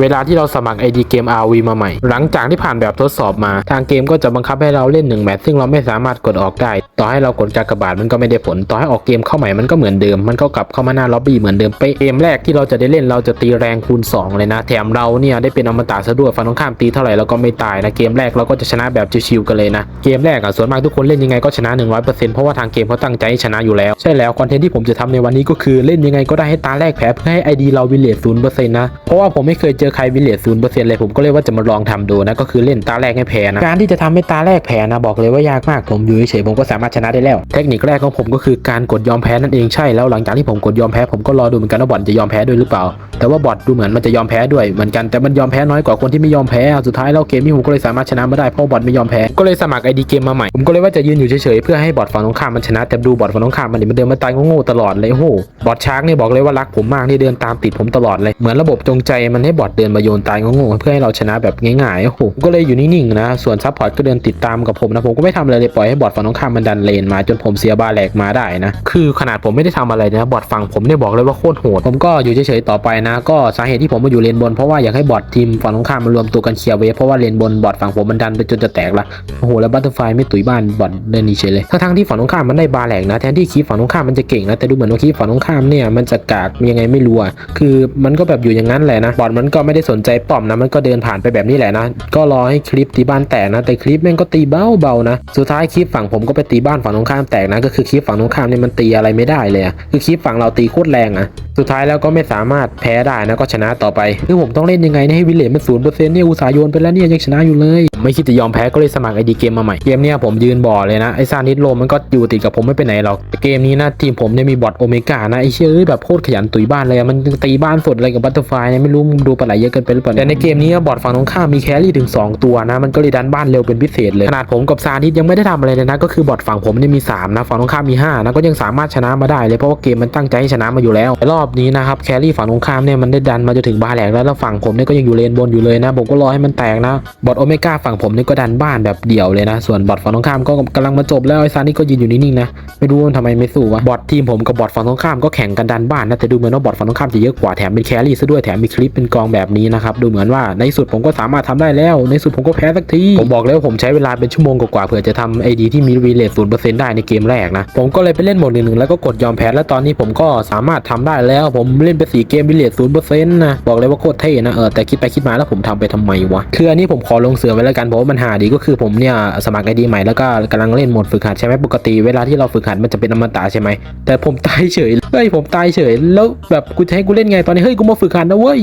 เวลาที่เราสมัคร ID เกม RV มาใหม่ หลังจากที่ผ่านแบบทดสอบมา ทางเกมก็จะบังคับให้เราเล่น1แมตช์ซึ่งเราไม่สามารถกดออกได้ ต่อให้เรากดกากบาทมันก็ไม่ได้ผล ต่อให้ออกเกมเข้าใหม่มันก็เหมือนเดิม มันก็กลับเข้ามาหน้าล็อบบี้เหมือนเดิมเป๊ะเกมแรกที่เราจะได้เล่นเราจะตีแรงคูณ 2 เลยนะ แถมเราเนี่ยได้เป็นอมตะซะด้วยฝั่งตรงข้ามตีเท่าไหร่เราก็ไม่ตายนะ เกมแรกเราก็จะชนะแบบชิวๆกันเลยนะ เกมแรกอะส่วนมากทุกคนเล่นยังไงก็ชนะ 100%เพราะว่าทางเกมเขาตั้งใจให้ชนะอยู่แล้ว ใช่แล้วคอนเทนต์ที่ผมจะทำในวันนี้ก็คือเล่นยังไงก็ได้ให้ตาแรกแพ้เพื่อให้ ID เราวิเลตศูนย์เปอร์เซ็นต์นะเพราะว่าผมไม่เคยเจอใครวิเลตศูนย์เปอร์เซ็นต์เลยผมก็เลยว่าจะมาลองทำดูนะก็คือเล่นตาแรกให้แพ้นะการที่จะทำให้ตาแรกแพ้นะบอกเลยว่ายากมากผมอยู่เฉยผมก็สามารถชนะได้แล้ว เทคนิคแรกของผมก็คือการกดยอมแพ้นั่นเองใช่แล้วหลังจากที่ผมกดยอมแพ้ผมก็รอดูเหมือนกันว่าบอทจะยอมแพ้ด้วยหรือเปล่า แต่ว่าบอทดูเหมือนมันจะยอมแพ้ด้วยเหมือนกันแต่มันยอมแพ้น้อยกว่าคนที่ไม่ยอมแพ้สุดท้ายแล้วเกมนี้ผมก็เลยสามารถชนะมาได้เพราะบอทไม่ยอมแพ้ก็เลยสมัครไอดีเกมมาใหม่ผมก็เลยว่าจะยืนอยู่เฉยๆเพื่อให้บอทฝั่งตรงข้ามมันชนะแต่ดูบอทฝั่งตรงข้ามมันนี่มันเดินมาตายโง่ๆตลอดเลยโอ้บอทช้างนี่บอกเลยว่ารักผมมากนี่เดินตามติดผมตลอดเลยเหมือนระบบจงใจมันให้บอทเดินมาโยนตายโง่ๆเพื่อให้เราชนะแบบง่ายๆโอ้โหก็เลยอยู่นิ่งๆนะ ส่วนซัพพอร์ตก็เดินติดตามกับผมนะผมก็ไม่ทำอะไรเลยปล่อยให้บอทฝั่งตรงข้ามมันดันเลนมาจนผมเสียบาแหลกมาได้นะ คือขนาดผมไม่ได้ทำอะไรนะบอทฝั่งผมเนี่ยบอกเลยว่าโคตรโหดผมก็อยู่เฉยๆต่อไปนะ ก็สาเหตุที่ผมมาอยู่เลนบนเพราะว่าอยากให้บอททีมฝั่งตรงข้ามมันรวมตัวกันเคลียร์เวฟเพราะว่าเลนบนบอทฝั่งผมมันดันไปจนจะแตกละโอ้โหแล้วบัตเตอร์ไฟไม่ตุยบ้านบอทเดินนีเฉยเลยทั้งๆที่ฝั่งตรงข้ามมันได้บาแหลกนะแทนที่คีฝั่งตรงข้ามมันจะเก่งนะแต่ดูเหมือนว่าคีฝั่งตรงข้ามเนี่ยมันจะกากยังไงไม่รู้อะคือมันก็แบบอยู่อย่างนั้นแหละนะบอทมันก็ไม่ได้สนใจป้อมนะมันก็เดินผ่านไปแบบนี้แหละนะ ก็รอให้คลิปตีบ้านแตกนะ แต่คลิปแม่งก็ตีเบาๆนะ สุดท้ายคลิปฝั่งผมก็ไปตีบ้านฝั่งตรงข้ามแตกนะ ก็คือคลิปฝั่งตรงข้ามเนี่ยมันตีอะไรไม่ได้เลยอะคือคลิปฝั่งเราตีโคตรแรงอะ สุดท้ายแล้วก็ไม่สามารถแพ้ได้นะก็ชนะต่อไปคือผมต้องเล่นยังไงนะให้วิลเลจมันศูนย์เปอร์เซ็นต์เนี่ยอุตสาหโยนไปแล้วเนี่ยยังชนะอยู่เลย ไม่คิดจะยอมแพ้ก็เลยสมัครไอดีเกมมาใหม่เกมเนี่ยผมยืนบ่อเลยนะไอซานิดโลมมันก็อยู่ติดกับผมไม่ไปไหนหรอกเกมนี้นะทีมผมเนี่ยมีบอทโอเมก้านะไอเชื่อแบบโคตรขยันตุยบ้านเลยมันตีบ้านสดอะไรกับบัตเตอร์ไฟเนี่ยไม่รู้มึงดูปลาไหลเยอะเกินไปหรือเปล่าแต่ในเกมนี้บอทฝั่งตรงข้ามมีแครี่ถึง 2 ตัวนะมันก็เลยดันบ้านเร็วเป็นพิเศษเลยขนาดผมกับซานิดยังไม่ได้ทำอะไรเลยนะก็คือบอทฝั่งผมเนี่ยมีสามนะฝั่งตรงข้ามมีห้านะก็ยังสามารถชนะมาได้เลยเพราะว่าเกมมันตั้งใจให้ชนะมาอยู่แล้วแต่รอบนี้นะครับแครี่ฝั่งตรงข้ามเนี่ยมันได้ดันมาจนถึงบาแหลกแล้วแล้วฝั่งผมเนี่ยก็ยังอยู่เลนบนอยู่เลยนะ ผมก็รอให้มันแตกนะบอทโอเมก้าฝั่งผมเนี่ยก็ดันบ้านแบบเดี่ยวเลยนะ ส่วนบอทฝั่งตรงข้ามก็กำลังมาจบแล้วไอ้ซานี่ก็ยืนอยู่นิ่งๆนะไม่รู้ว่าทำไมไม่สู้วะบอททีมผมกับบอทฝั่งตรงข้ามก็แข่งกันดันบ้านนะแต่ดูเหมือนว่าบอทฝั่งตรงข้ามจะเยอะกว่าแถมเป็นแครี่ซะด้วยแถมมีคลิปเป็นกองแบบนี้นะครับดูเหมือนว่าในสุดผมก็สามารถทำได้แล้ว ในสุดผมก็แพ้สักทีผมบอกเลยว่าผมใช้เวลาเป็นชั่วโมงกว่าเผื่อจะทำไอดีที่มีรีเลทศูนย์เปอร์เซ็นต์ได้ในเกมแรกนะผมก็เลยไปเล่นโหมดหนึ่งแล้วก็กดยอมแพ้แล้วตอนนี้ผมก็สามารถทำได้แล้วผมเล่นไปสี่เกมวิเลตศูนย์เปอร์เซ็นต์นะบอกเลยว่าโคตรเท่นะเออแต่คิดไปคิดมาแล้วผมทำไปทำไมวะคืออันนี้ผมขอลงเสือไว้แล้วกันเพราะว่ามันหาดีก็คือผมเนี่ยสมัครไอดีใหม่แล้วก็กำลังเล่นโหมดฝึกหัดใช่ไหมปกติเวลาที่เราฝึกหัดมันจะเป็นอมตะใช่ไหมแต่ผมตายเฉยเฮ้ยผมตายเฉย แล้วแบบกูจะให้กูเล่นไงตอนนี้เฮ้ยกูมาฝึกหัดนะเว้ย